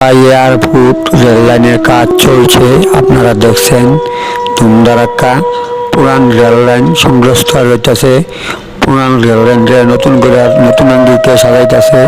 Airport rail লাইনের কাজ চলছে, আপনারা দেখছেন ধুমধারাক্কা। পুরান রেল লাইন সংগ্রস্ত রইতেছে পুরান রেল লাইন নতুন করে নতুন আঙ্গিকে সাজাইতেছে।